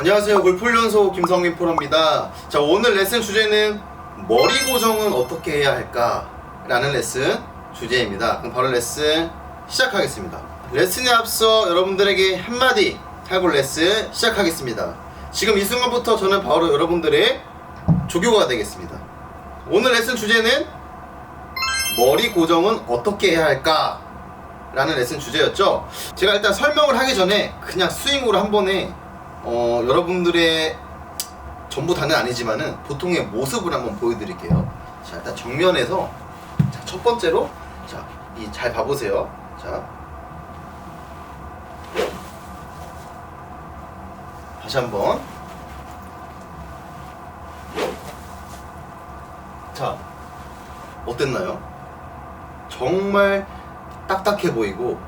안녕하세요. 골프훈련소 김성민 프로입니다. 자 오늘 레슨 주제는 머리 고정은 어떻게 해야 할까 라는 레슨 주제입니다. 그럼 바로 레슨 시작하겠습니다. 레슨에 앞서 여러분들에게 한마디 탈골 레슨 시작하겠습니다. 지금 이 순간부터 저는 바로 여러분들의 조교가 되겠습니다. 오늘 레슨 주제는 머리 고정은 어떻게 해야 할까 라는 레슨 주제였죠? 제가 일단 설명을 하기 전에 그냥 스윙으로 한 번에 어, 여러분들의 전부 다는 아니지만은 보통의 모습을 한번 보여드릴게요. 자, 일단 정면에서 자, 첫 번째로 자, 이 잘 봐보세요. 자, 다시 한번. 자, 어땠나요? 정말 딱딱해 보이고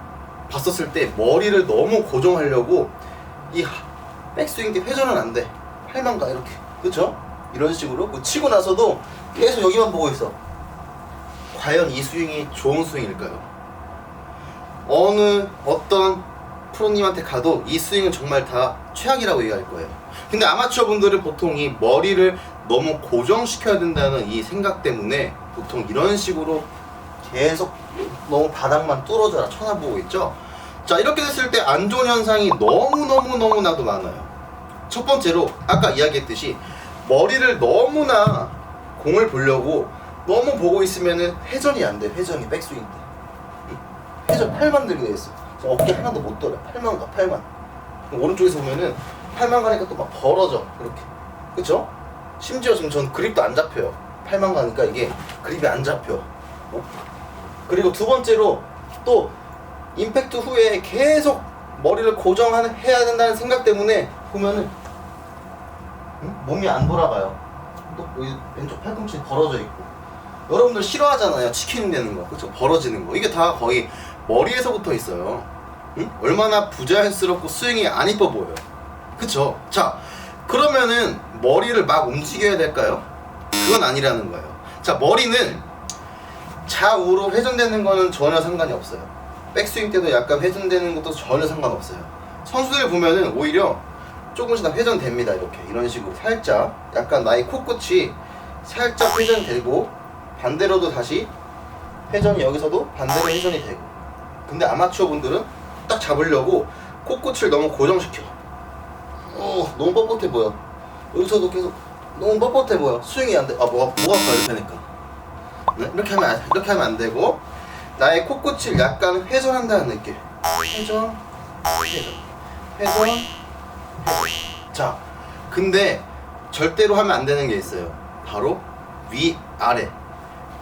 봤었을 때 머리를 너무 고정하려고 이 하- 백스윙 때 회전은 안 돼. 팔만 가 이렇게. 그쵸? 이런 식으로 그 치고 나서도 계속 여기만 보고 있어. 과연 이 스윙이 좋은 스윙일까요? 어느 어떤 프로님한테 가도 이 스윙은 정말 다 최악이라고 얘기할 거예요. 근데 아마추어 분들은 보통 이 머리를 너무 고정시켜야 된다는 이 생각 때문에 보통 이런 식으로 계속 너무 바닥만 뚫어져라 쳐다보고 있죠. 자 이렇게 됐을 때 안 좋은 현상이 너무너무너무나도 많아요. 첫 번째로 아까 이야기했듯이 머리를 너무나 공을 보려고 너무 보고 있으면은 회전이 안 돼. 회전이 백스윙 때 회전 팔만 들게 돼 있어. 자, 어깨 하나도 못 돌아. 팔만 가 팔만. 오른쪽에서 보면은 팔만 가니까 또 막 벌어져 이렇게. 그쵸? 심지어 지금 전 그립도 안 잡혀요. 팔만 가니까 이게 그립이 안 잡혀. 어? 그리고 두 번째로 또 임팩트 후에 계속 머리를 고정하는 해야 된다는 생각 때문에 보면은 응? 몸이 안 돌아가요. 또 왼쪽 팔꿈치 벌어져 있고 여러분들 싫어하잖아요 치킨 되는 거 그렇죠 벌어지는 거 이게 다 거의 머리에서부터 있어요. 응? 얼마나 부자연스럽고 스윙이 안 이뻐 보여요. 그쵸? 자 그러면은 머리를 막 움직여야 될까요? 그건 아니라는 거예요. 자 머리는 좌우로 회전되는 거는 전혀 상관이 없어요. 백스윙 때도 약간 회전되는 것도 전혀 상관없어요. 선수들 보면은 오히려 조금씩 다 회전됩니다. 이렇게 이런 식으로 살짝 약간 나의 코끝이 살짝 회전되고 반대로도 다시 회전이 여기서도 반대로 회전이 되고. 근데 아마추어 분들은 딱 잡으려고 코끝을 너무 고정시켜. 어 너무 뻣뻣해 보여. 여기서도 계속 너무 뻣뻣해 보여. 스윙이 안 돼. 아 뭐가 뭐가 이렇게 하니까. 네? 이렇게 하면 안, 이렇게 하면 안 되고 나의 코끝을 약간 회전한다는 느낌. 회전, 회전, 회전, 회전. 자, 근데 절대로 하면 안 되는 게 있어요. 바로 위 아래.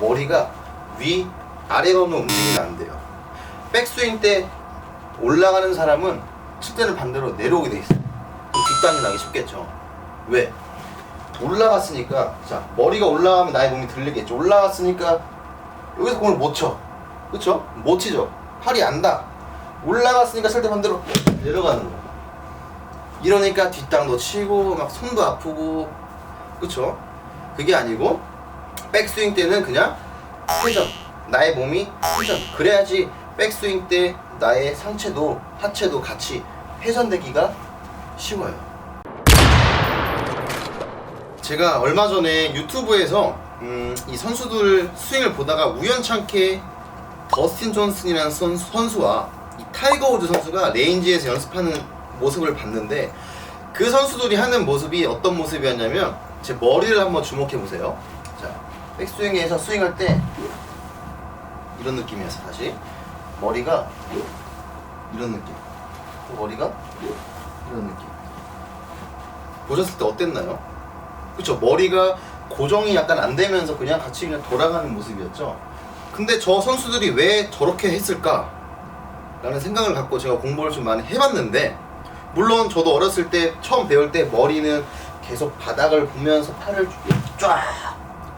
머리가 위 아래로는 움직이면 안 돼요. 백스윙 때 올라가는 사람은 칠 때는 반대로 내려오게 돼 있어요. 뒷땅이 나기 쉽겠죠. 왜? 올라갔으니까 자 머리가 올라가면 나의 몸이 들리겠죠 올라갔으니까 여기서 공을 못 쳐. 그쵸? 못 치죠. 팔이 안다. 올라갔으니까 절대 반대로 내려가는 거. 이러니까 뒷땅도 치고 막 손도 아프고 그쵸? 그게 아니고 백스윙 때는 그냥 회전. 나의 몸이 회전. 그래야지 백스윙 때 나의 상체도 하체도 같이 회전되기가 쉬워요. 제가 얼마 전에 유튜브에서 음, 이 선수들 스윙을 보다가 우연찮게 더스틴 존슨이라는 선수, 이 타이거 우즈 선수가 레인지에서 연습하는 모습을 봤는데 그 선수들이 하는 모습이 어떤 모습이었냐면 제 머리를 한번 주목해 보세요. 자, 백스윙에서 스윙할 때 이런 느낌이었어 다시 머리가 이런 느낌. 또 머리가 이런 느낌. 보셨을 때 어땠나요? 그쵸 머리가 고정이 약간 안 되면서 그냥 같이 그냥 돌아가는 모습이었죠 근데 저 선수들이 왜 저렇게 했을까? 라는 생각을 갖고 제가 공부를 좀 많이 해봤는데 물론 저도 어렸을 때 처음 배울 때 머리는 계속 바닥을 보면서 팔을 쫙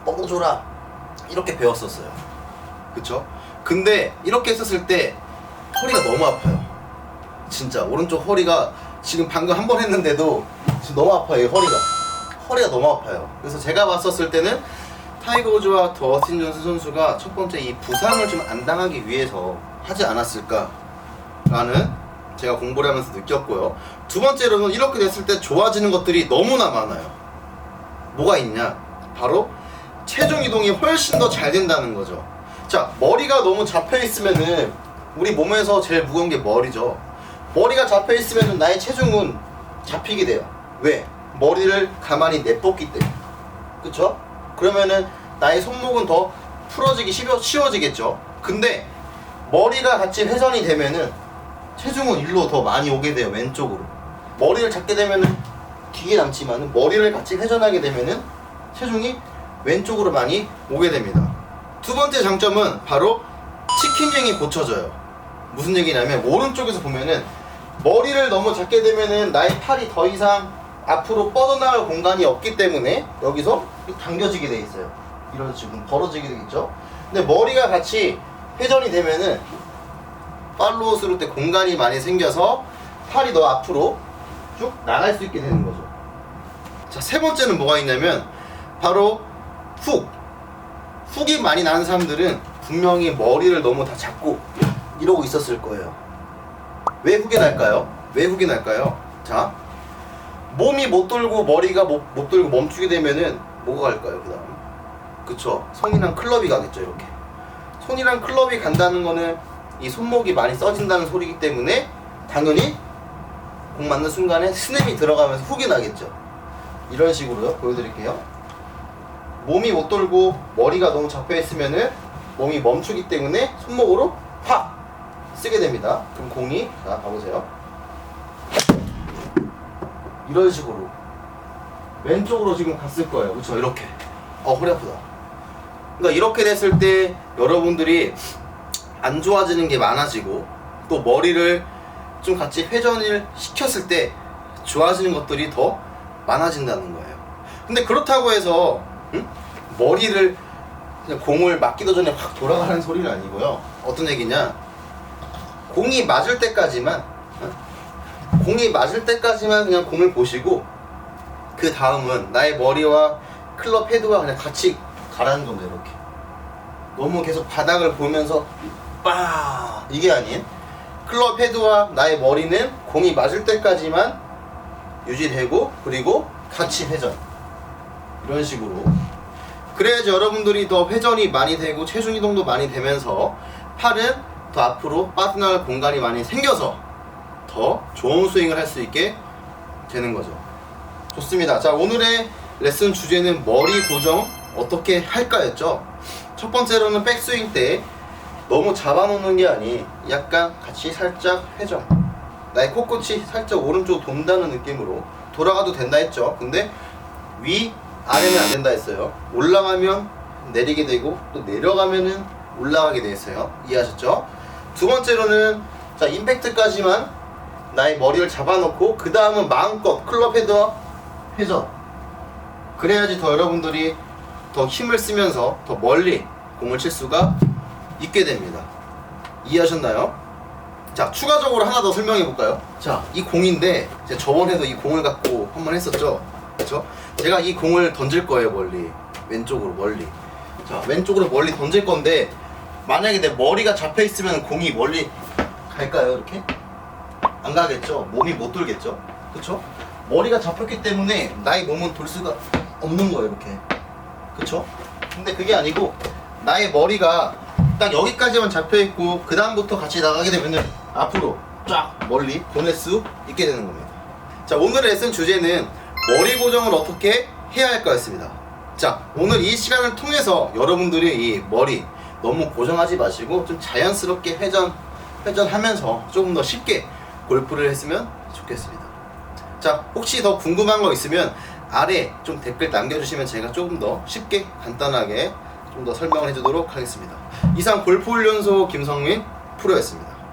뻗어줘라 이렇게 배웠었어요. 그쵸? 근데 이렇게 했었을 때 허리가 너무 아파요. 진짜. 오른쪽 허리가 지금 방금 한 번 했는데도 지금 너무 아파요 이 허리가. 허리가 너무 아파요. 그래서 제가 봤었을 때는 타이거 우즈와 더스틴 존슨 선수가 첫 번째 이 부상을 좀 안 당하기 위해서 하지 않았을까라는 제가 공부를 하면서 느꼈고요. 두 번째로는 이렇게 됐을 때 좋아지는 것들이 너무나 많아요. 뭐가 있냐? 바로 체중 이동이 훨씬 더 잘 된다는 거죠. 자, 머리가 너무 잡혀 있으면은 우리 몸에서 제일 무거운 게 머리죠. 머리가 잡혀 있으면은 나의 체중은 잡히게 돼요. 왜? 머리를 가만히 내뻗기 때문에. 그쵸? 그러면은 나의 손목은 더 풀어지기 쉬워, 쉬워지겠죠. 근데 머리가 같이 회전이 되면은 체중은 일로 더 많이 오게 돼요. 왼쪽으로. 머리를 잡게 되면은 뒤에 남지만은 머리를 같이 회전하게 되면은 체중이 왼쪽으로 많이 오게 됩니다. 두 번째 장점은 바로 치킨갱이 고쳐져요. 무슨 얘기냐면 오른쪽에서 보면은 머리를 너무 잡게 되면은 나의 팔이 더 이상 앞으로 뻗어나갈 공간이 없기 때문에 여기서 당겨지게 돼 있어요. 이런 식으로 벌어지게 되겠죠. 근데 머리가 같이 회전이 되면은 팔로우 스루 때 공간이 많이 생겨서 팔이 더 앞으로 쭉 나갈 수 있게 되는 거죠. 자, 세 번째는 뭐가 있냐면 바로 훅. 훅이 많이 나는 사람들은 분명히 머리를 너무 다 잡고 이러고 있었을 거예요. 왜 훅이 날까요? 왜 훅이 날까요? 자, 몸이 못 돌고 머리가 못, 못 돌고 멈추게 되면은 뭐가 갈까요? 그 다음, 그쵸? 손이랑 클럽이 가겠죠 이렇게. 손이랑 클럽이 간다는 거는 이 손목이 많이 써진다는 소리이기 때문에 당연히 공 맞는 순간에 스냅이 들어가면서 훅이 나겠죠. 이런 식으로요. 보여드릴게요. 몸이 못 돌고 머리가 너무 잡혀 있으면은 몸이 멈추기 때문에 손목으로 팍 쓰게 됩니다. 그럼 공이 자 가보세요. 이런 식으로 왼쪽으로 지금 갔을 거예요. 그렇죠? 이렇게. 어 허리 아프다. 그러니까 이렇게 됐을 때 여러분들이 안 좋아지는 게 많아지고 또 머리를 좀 같이 회전을 시켰을 때 좋아지는 것들이 더 많아진다는 거예요. 근데 그렇다고 해서 응? 머리를 공을 맞기도 전에 확 돌아가는 소리는 아니고요. 어떤 얘기냐? 공이 맞을 때까지만 응? 공이 맞을 때까지만 그냥 공을 보시고 그 다음은 나의 머리와 클럽 헤드와 그냥 같이 가라는 겁니다. 이렇게. 너무 계속 바닥을 보면서 빠 이게 아닌 클럽 헤드와 나의 머리는 공이 맞을 때까지만 유지되고 그리고 같이 회전. 이런 식으로. 그래야지 여러분들이 더 회전이 많이 되고 체중 이동도 많이 되면서 팔은 더 앞으로 빠져나갈 공간이 많이 생겨서 더 좋은 스윙을 할 수 있게 되는 거죠. 좋습니다. 자 오늘의 레슨 주제는 머리 고정 어떻게 할까였죠. 첫 번째로는 백스윙 때 너무 잡아놓는 게 아니 약간 같이 살짝 회전 나의 코끝이 살짝 오른쪽 돈다는 느낌으로 돌아가도 된다 했죠 근데 위 아래는 안 된다 했어요 올라가면 내리게 되고 또 내려가면은 올라가게 돼 있어요 이해하셨죠 두 번째로는 자 임팩트까지만 나의 머리를 잡아놓고 그 다음은 마음껏 클럽 헤드와 회전 그래야지 더 여러분들이 더 힘을 쓰면서 더 멀리 공을 칠 수가 있게 됩니다. 이해하셨나요? 자, 추가적으로 하나 더 설명해 볼까요? 자, 이 공인데 제가 저번에도 이 공을 갖고 한 번 했었죠. 그렇죠? 제가 이 공을 던질 거예요, 멀리. 왼쪽으로 멀리. 자, 왼쪽으로 멀리 던질 건데 만약에 내 머리가 잡혀 있으면 공이 멀리 갈까요, 이렇게? 안 가겠죠. 몸이 못 돌겠죠. 그렇죠? 머리가 잡혔기 때문에 나의 몸은 돌 수가 없는 거예요, 이렇게. 그쵸? 근데 그게 아니고 나의 머리가 딱 여기까지만 잡혀 있고 그 다음부터 같이 나가게 되면은 앞으로 쫙 멀리 보낼 수 있게 되는 겁니다. 자 오늘의 레슨 주제는 머리 고정을 어떻게 해야 할까였습니다. 자 오늘 이 시간을 통해서 여러분들이 이 머리 너무 고정하지 마시고 좀 자연스럽게 회전 회전하면서 조금 더 쉽게 골프를 했으면 좋겠습니다. 자 혹시 더 궁금한 거 있으면 아래 좀 댓글 남겨주시면 제가 조금 더 쉽게 간단하게 좀 더 설명을 해주도록 하겠습니다. 이상 골프 훈련소 김성민 프로였습니다.